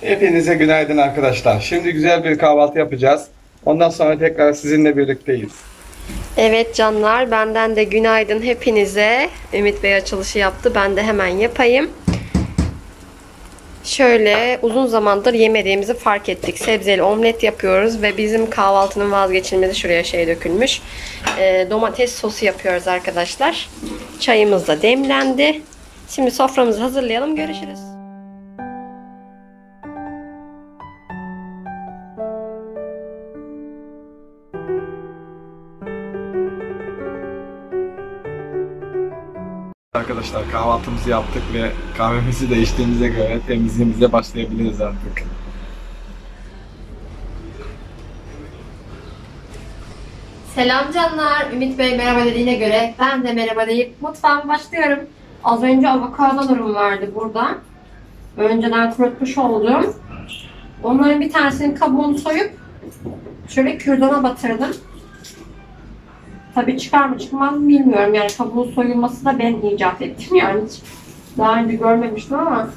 Hepinize günaydın arkadaşlar. Şimdi güzel bir kahvaltı yapacağız. Ondan sonra tekrar sizinle birlikteyiz. Evet canlar benden de günaydın hepinize. Ümit Bey açılışı yaptı. Ben de hemen yapayım. Şöyle uzun zamandır yemediğimizi fark ettik. Sebzeli omlet yapıyoruz ve bizim kahvaltının vazgeçilmezi şuraya şey dökülmüş. Ee, domates sosu yapıyoruz arkadaşlar. Çayımız da demlendi. Şimdi soframızı hazırlayalım. Görüşürüz. Arkadaşlar kahvaltımızı yaptık ve kahvemizi de içtiğimize göre temizliğimize başlayabiliriz artık. Selam canlar. Ümit Bey merhaba dediğine göre ben de merhaba deyip mutfağıma başlıyorum. Az önce avokadolarım vardı burada. Önceden kurutmuş oldum. Onların bir tanesinin kabuğunu soyup şöyle kürdana batırdım. Tabii çıkar mı çıkmaz mı bilmiyorum. Yani kabuğu soyulması da ben icat ettim yani. Hiç daha önce görmemiştim ama.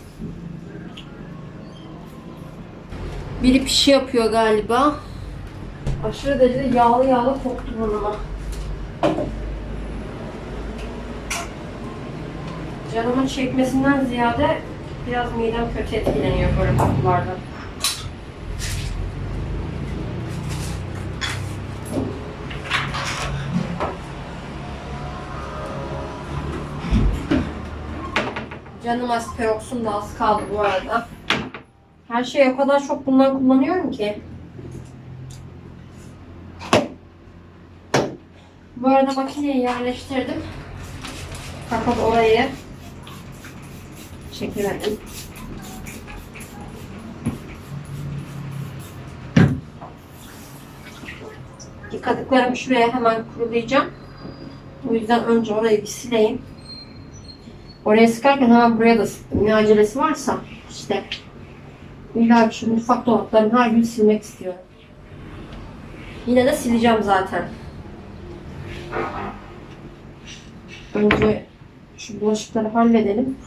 Biri pişi yapıyor galiba. Aşırı derecede yağlı yağlı koktu burnuma. Canımın çekmesinden ziyade biraz midem kötü etkileniyor böyle kokulardan. Canım asperoksum da az kaldı bu arada. Her şeyi o kadar çok bundan kullanıyorum ki. Bu arada makineyi yerleştirdim. Fakat orayı çekemedim. Yıkadıklarımı şuraya hemen kurulayacağım. O yüzden önce orayı bir sileyim. Oraya sıkarken hemen buraya da sıktım. Ne acelesi varsa işte. İlla şu mutfak dolaplarını her gün silmek istiyorum. Yine de sileceğim zaten. Önce şu bulaşıkları halledelim.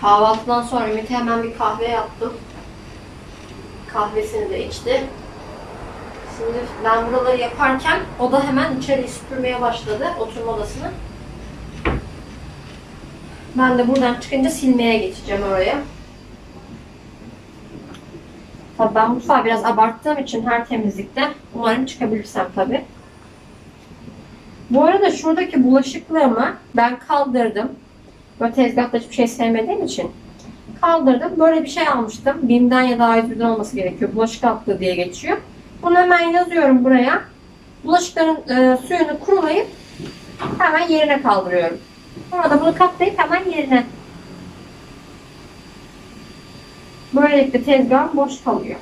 Kahvaltıdan sonra Ümit'e hemen bir kahve yaptım. Kahvesini de içti. Şimdi ben buraları yaparken o da hemen içeri süpürmeye başladı oturma odasını. Ben de buradan çıkınca silmeye geçeceğim oraya. Tabii ben mutfağı biraz abarttığım için her temizlikte umarım çıkabilirsem tabii. Bu arada şuradaki bulaşıklarımı ben kaldırdım. Böyle tezgahta hiçbir şey sevmediğim için kaldırdım. Böyle bir şey almıştım. BİM'den ya da A101'den olması gerekiyor. Bulaşık altlığı diye geçiyor. Bunu hemen yazıyorum buraya. Bulaşıkların e, suyunu kurulayıp hemen yerine kaldırıyorum. Sonra da bunu katlayıp hemen yerine. Böylelikle tezgahım boş kalıyor.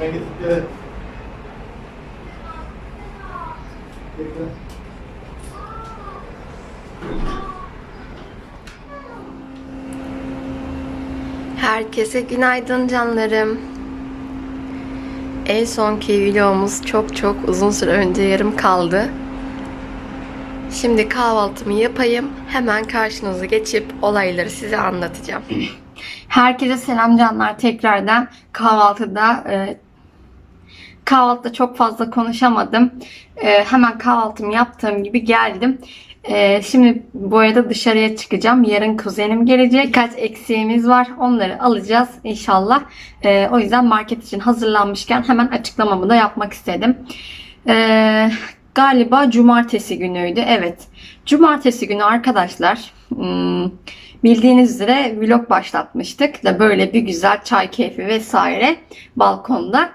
Ben gidip gelelim. Bekle. Herkese günaydın canlarım. En sonki videomuz çok çok uzun süre önce yarım kaldı. Şimdi kahvaltımı yapayım. Hemen karşınıza geçip olayları size anlatacağım. Herkese selam canlar tekrardan. Kahvaltıda e, kahvaltıda çok fazla konuşamadım. E, hemen kahvaltımı yaptığım gibi geldim. E, şimdi bu arada dışarıya çıkacağım. Yarın kuzenim gelecek. Birkaç eksiğimiz var. Onları alacağız inşallah. E, o yüzden market için hazırlanmışken hemen açıklamamı da yapmak istedim. E, galiba cumartesi günüydü. Evet. Cumartesi günü arkadaşlar hmm, bildiğiniz üzere vlog başlatmıştık. Da böyle bir güzel çay keyfi vesaire balkonda.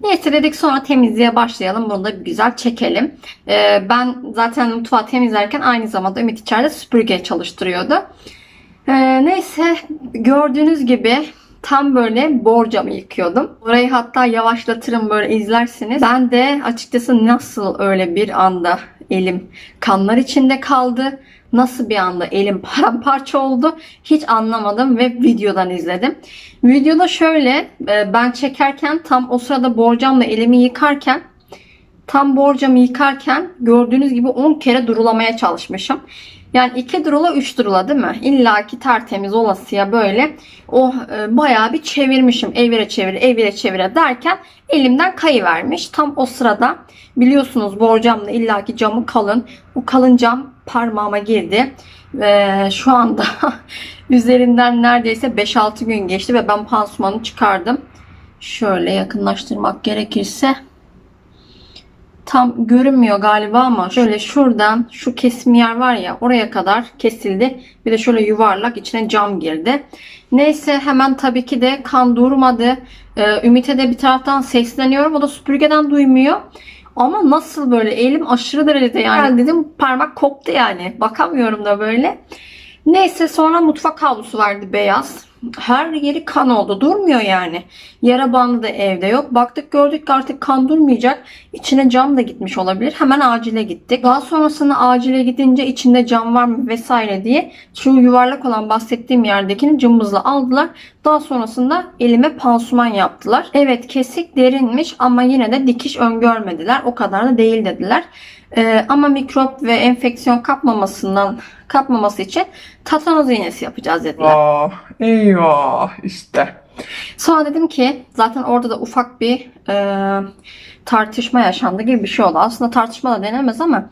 Neyse dedik sonra temizliğe başlayalım. Bunu da güzel çekelim. Ee, ben zaten mutfağı temizlerken aynı zamanda Ümit içeride süpürge çalıştırıyordu. Ee, neyse gördüğünüz gibi tam böyle borcamı yıkıyordum. Orayı hatta yavaşlatırım böyle izlersiniz. Ben de açıkçası nasıl öyle bir anda elim kanlar içinde kaldı. Nasıl bir anda elim paramparça oldu hiç anlamadım ve videodan izledim. Videoda şöyle e, ben çekerken tam o sırada borcamla elimi yıkarken tam borcamı yıkarken gördüğünüz gibi 10 kere durulamaya çalışmışım. Yani 2 durula 3 durula değil mi? İlla ki tertemiz olasıya böyle o e, bayağı bir çevirmişim. Evire çevire evire çevire derken elimden kayıvermiş. Tam o sırada biliyorsunuz borcamda illaki camı kalın. O kalın cam parmağıma girdi. Ve şu anda üzerinden neredeyse 5-6 gün geçti ve ben pansumanı çıkardım. Şöyle yakınlaştırmak gerekirse tam görünmüyor galiba ama şöyle şuradan şu kesim yer var ya oraya kadar kesildi. Bir de şöyle yuvarlak içine cam girdi. Neyse hemen tabii ki de kan durmadı. Ee, Ümit'e de bir taraftan sesleniyorum. O da süpürgeden duymuyor. Ama nasıl böyle elim aşırı derecede yani dedim parmak koptu yani. Bakamıyorum da böyle. Neyse sonra mutfak havlusu vardı beyaz. Her yeri kan oldu. Durmuyor yani. Yara bandı da evde yok. Baktık gördük ki artık kan durmayacak. İçine cam da gitmiş olabilir. Hemen acile gittik. Daha sonrasında acile gidince içinde cam var mı vesaire diye şu yuvarlak olan bahsettiğim yerdekini cımbızla aldılar. Daha sonrasında elime pansuman yaptılar. Evet kesik derinmiş ama yine de dikiş öngörmediler. O kadar da değil dediler. Ee, ama mikrop ve enfeksiyon kapmamasından kapmaması için tatanoz iğnesi yapacağız dediler. Ah eyvah işte. Sonra dedim ki zaten orada da ufak bir e, tartışma yaşandı gibi bir şey oldu. Aslında tartışma da denemez ama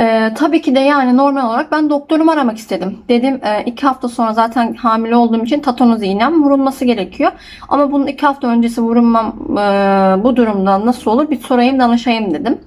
e, tabii ki de yani normal olarak ben doktorumu aramak istedim. Dedim e, iki hafta sonra zaten hamile olduğum için tatanoz iğnem vurulması gerekiyor. Ama bunun iki hafta öncesi vurulmam e, bu durumdan nasıl olur bir sorayım danışayım dedim.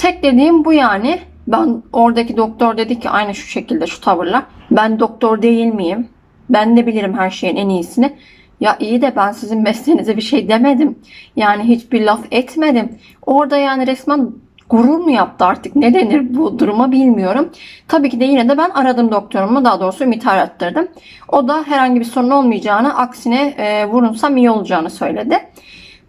Tek dediğim bu yani. Ben oradaki doktor dedi ki aynı şu şekilde şu tavırla. Ben doktor değil miyim? Ben de bilirim her şeyin en iyisini. Ya iyi de ben sizin mesleğinize bir şey demedim. Yani hiçbir laf etmedim. Orada yani resmen gurur mu yaptı artık ne denir bu duruma bilmiyorum. Tabii ki de yine de ben aradım doktorumu daha doğrusu ümit arattırdım. O da herhangi bir sorun olmayacağını aksine e, vurunsam iyi olacağını söyledi.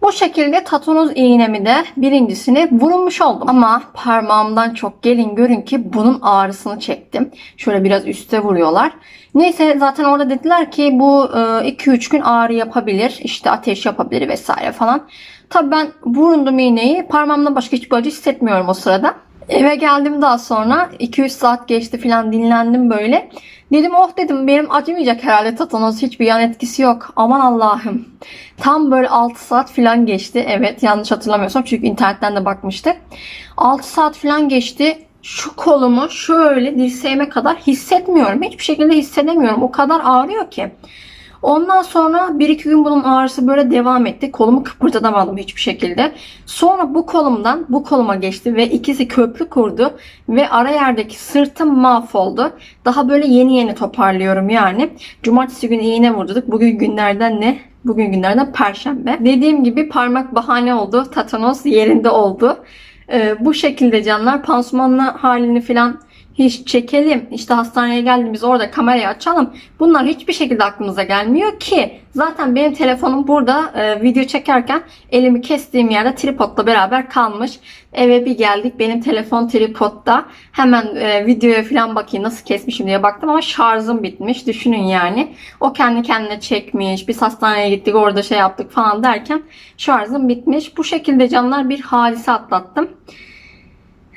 Bu şekilde tatanoz iğnemi de birincisini vurulmuş oldum. Ama parmağımdan çok gelin görün ki bunun ağrısını çektim. Şöyle biraz üste vuruyorlar. Neyse zaten orada dediler ki bu 2-3 gün ağrı yapabilir. işte ateş yapabilir vesaire falan. Tabii ben vurundum iğneyi. Parmağımdan başka hiçbir acı hissetmiyorum o sırada. Eve geldim daha sonra 2-3 saat geçti falan dinlendim böyle. Dedim oh dedim benim acımayacak herhalde tatanoz hiçbir yan etkisi yok. Aman Allah'ım. Tam böyle 6 saat falan geçti. Evet yanlış hatırlamıyorsam çünkü internetten de bakmıştık. 6 saat falan geçti. Şu kolumu şöyle dirseğime kadar hissetmiyorum. Hiçbir şekilde hissedemiyorum. O kadar ağrıyor ki. Ondan sonra bir iki gün bunun ağrısı böyle devam etti. Kolumu kıpırdatamadım hiçbir şekilde. Sonra bu kolumdan bu koluma geçti ve ikisi köprü kurdu ve ara yerdeki sırtım mahvoldu. Daha böyle yeni yeni toparlıyorum yani. Cumartesi günü iğne vurduk. Bugün günlerden ne? Bugün günlerden perşembe. Dediğim gibi parmak bahane oldu. Tatanos yerinde oldu. Ee, bu şekilde canlar pansumanlı halini falan hiç çekelim. İşte hastaneye geldiğimiz orada kamerayı açalım. Bunlar hiçbir şekilde aklımıza gelmiyor ki. Zaten benim telefonum burada e, video çekerken elimi kestiğim yerde tripodla beraber kalmış. Eve bir geldik benim telefon tripodda. Hemen e, videoya falan bakayım nasıl kesmişim diye baktım ama şarjım bitmiş. Düşünün yani. O kendi kendine çekmiş. Biz hastaneye gittik orada şey yaptık falan derken şarjım bitmiş. Bu şekilde canlar bir hadise atlattım.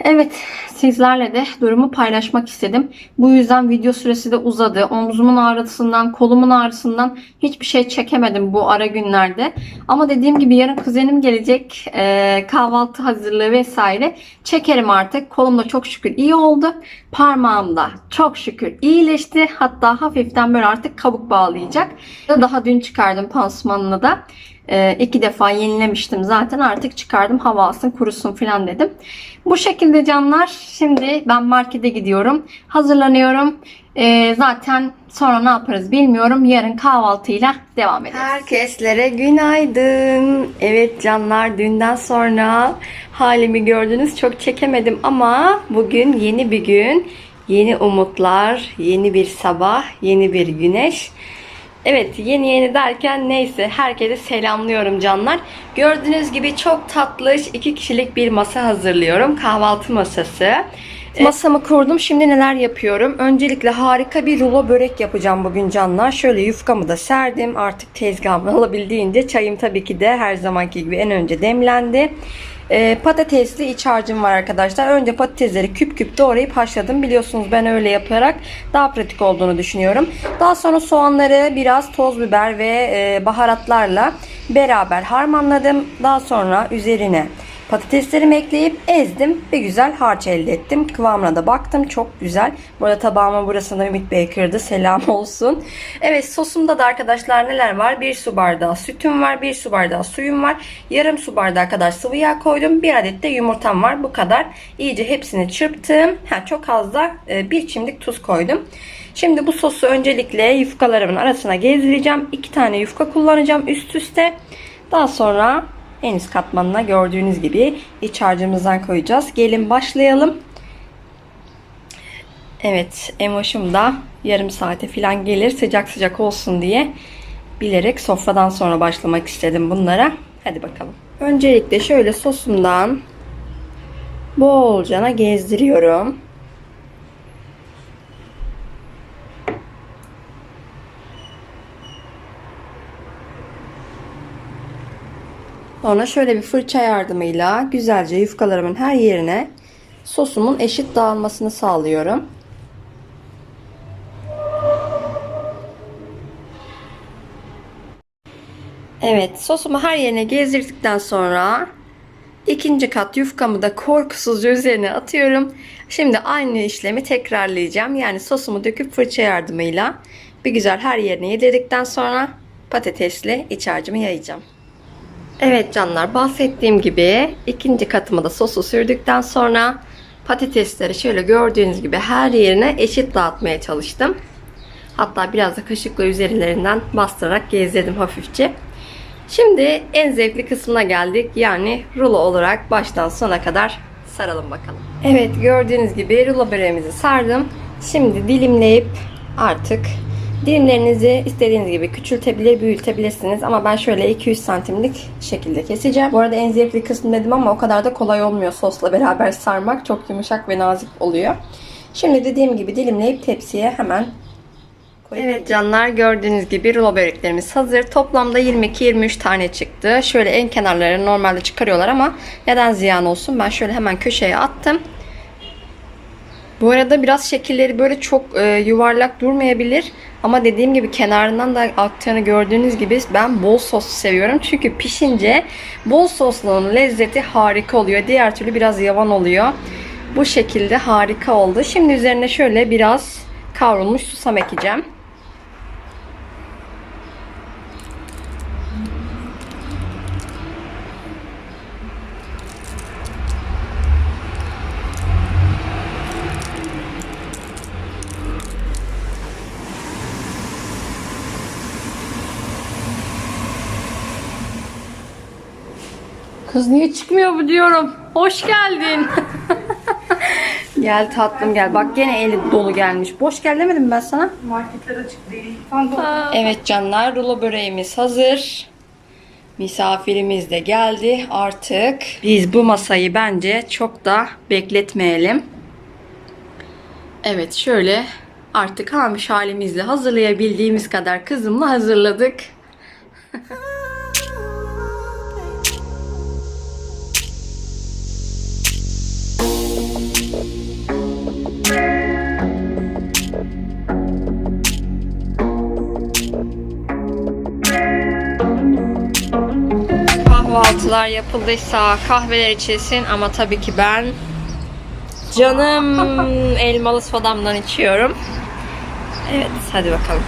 Evet, sizlerle de durumu paylaşmak istedim. Bu yüzden video süresi de uzadı. Omzumun ağrısından, kolumun ağrısından hiçbir şey çekemedim bu ara günlerde. Ama dediğim gibi yarın kuzenim gelecek. Ee, kahvaltı hazırlığı vesaire çekerim artık. Kolum da çok şükür iyi oldu. Parmağım da çok şükür iyileşti. Hatta hafiften böyle artık kabuk bağlayacak. Daha dün çıkardım pansumanını da. Ee, iki defa yenilemiştim zaten artık çıkardım hava alsın kurusun falan dedim. Bu şekilde canlar şimdi ben markete gidiyorum hazırlanıyorum. Ee, zaten sonra ne yaparız bilmiyorum yarın kahvaltıyla devam ederiz. Herkeslere günaydın. Evet canlar dünden sonra halimi gördünüz çok çekemedim ama bugün yeni bir gün. Yeni umutlar, yeni bir sabah, yeni bir güneş. Evet yeni yeni derken neyse herkese selamlıyorum canlar. Gördüğünüz gibi çok tatlış iki kişilik bir masa hazırlıyorum. Kahvaltı masası. Masamı kurdum. Şimdi neler yapıyorum? Öncelikle harika bir rulo börek yapacağım bugün canlar. Şöyle yufkamı da serdim. Artık tezgahımı alabildiğince. Çayım tabii ki de her zamanki gibi en önce demlendi. Ee, patatesli iç harcım var arkadaşlar. Önce patatesleri küp küp doğrayıp haşladım. Biliyorsunuz ben öyle yaparak daha pratik olduğunu düşünüyorum. Daha sonra soğanları biraz toz biber ve e, baharatlarla beraber harmanladım. Daha sonra üzerine patateslerimi ekleyip ezdim. Bir güzel harç elde ettim. Kıvamına da baktım. Çok güzel. Bu arada tabağıma burasında Ümit Bey kırdı. Selam olsun. Evet sosumda da arkadaşlar neler var? Bir su bardağı sütüm var. Bir su bardağı suyum var. Yarım su bardağı kadar sıvı yağ koydum. Bir adet de yumurtam var. Bu kadar. İyice hepsini çırptım. Ha, çok az da e, bir çimdik tuz koydum. Şimdi bu sosu öncelikle yufkalarımın arasına gezdireceğim. İki tane yufka kullanacağım üst üste. Daha sonra en üst katmanına gördüğünüz gibi iç harcımızdan koyacağız. Gelin başlayalım. Evet emoşum da yarım saate falan gelir sıcak sıcak olsun diye bilerek sofradan sonra başlamak istedim bunlara. Hadi bakalım. Öncelikle şöyle sosumdan bolcana gezdiriyorum. Sonra şöyle bir fırça yardımıyla güzelce yufkalarımın her yerine sosumun eşit dağılmasını sağlıyorum. Evet sosumu her yerine gezdirdikten sonra ikinci kat yufkamı da korkusuzca üzerine atıyorum. Şimdi aynı işlemi tekrarlayacağım. Yani sosumu döküp fırça yardımıyla bir güzel her yerine yedirdikten sonra patatesli iç harcımı yayacağım. Evet canlar bahsettiğim gibi ikinci katımı da sosu sürdükten sonra patatesleri şöyle gördüğünüz gibi her yerine eşit dağıtmaya çalıştım. Hatta biraz da kaşıkla üzerlerinden bastırarak gezdirdim hafifçe. Şimdi en zevkli kısmına geldik. Yani rulo olarak baştan sona kadar saralım bakalım. Evet gördüğünüz gibi rulo böreğimizi sardım. Şimdi dilimleyip artık Dilimlerinizi istediğiniz gibi küçültebilir, büyütebilirsiniz. Ama ben şöyle 200 santimlik şekilde keseceğim. Bu arada en zevkli kısmı dedim ama o kadar da kolay olmuyor sosla beraber sarmak. Çok yumuşak ve nazik oluyor. Şimdi dediğim gibi dilimleyip tepsiye hemen Evet canlar gördüğünüz gibi rulo böreklerimiz hazır. Toplamda 22-23 tane çıktı. Şöyle en kenarlarını normalde çıkarıyorlar ama neden ziyan olsun? Ben şöyle hemen köşeye attım. Bu arada biraz şekilleri böyle çok e, yuvarlak durmayabilir. Ama dediğim gibi kenarından da aktığını gördüğünüz gibi ben bol sos seviyorum. Çünkü pişince bol sosluğun lezzeti harika oluyor. Diğer türlü biraz yavan oluyor. Bu şekilde harika oldu. Şimdi üzerine şöyle biraz kavrulmuş susam ekeceğim. Kız niye çıkmıyor bu diyorum. Hoş geldin. gel tatlım gel. Bak gene eli dolu gelmiş. Boş gel demedim ben sana. Marketler açık değil. Evet canlar rulo böreğimiz hazır. Misafirimiz de geldi artık. Biz bu masayı bence çok da bekletmeyelim. Evet şöyle artık hamiş halimizle hazırlayabildiğimiz kadar kızımla hazırladık. Kahvaltılar yapıldıysa kahveler içilsin ama tabii ki ben canım elmalı sodamdan içiyorum. Evet hadi bakalım.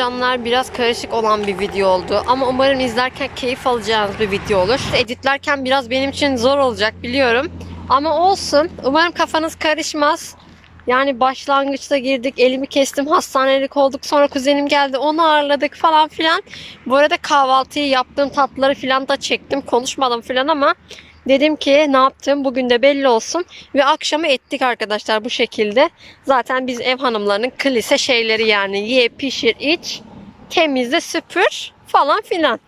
Canlar biraz karışık olan bir video oldu ama umarım izlerken keyif alacağınız bir video olur. Editlerken biraz benim için zor olacak biliyorum. Ama olsun. Umarım kafanız karışmaz. Yani başlangıçta girdik, elimi kestim, hastanelik olduk. Sonra kuzenim geldi, onu ağırladık falan filan. Bu arada kahvaltıyı yaptığım tatlıları filan da çektim. Konuşmadım filan ama dedim ki ne yaptım bugün de belli olsun. Ve akşamı ettik arkadaşlar bu şekilde. Zaten biz ev hanımlarının klise şeyleri yani ye, pişir, iç, temizle, süpür falan filan.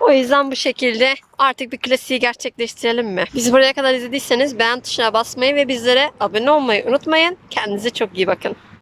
O yüzden bu şekilde artık bir klasiği gerçekleştirelim mi? Bizi buraya kadar izlediyseniz beğen tuşuna basmayı ve bizlere abone olmayı unutmayın. Kendinize çok iyi bakın.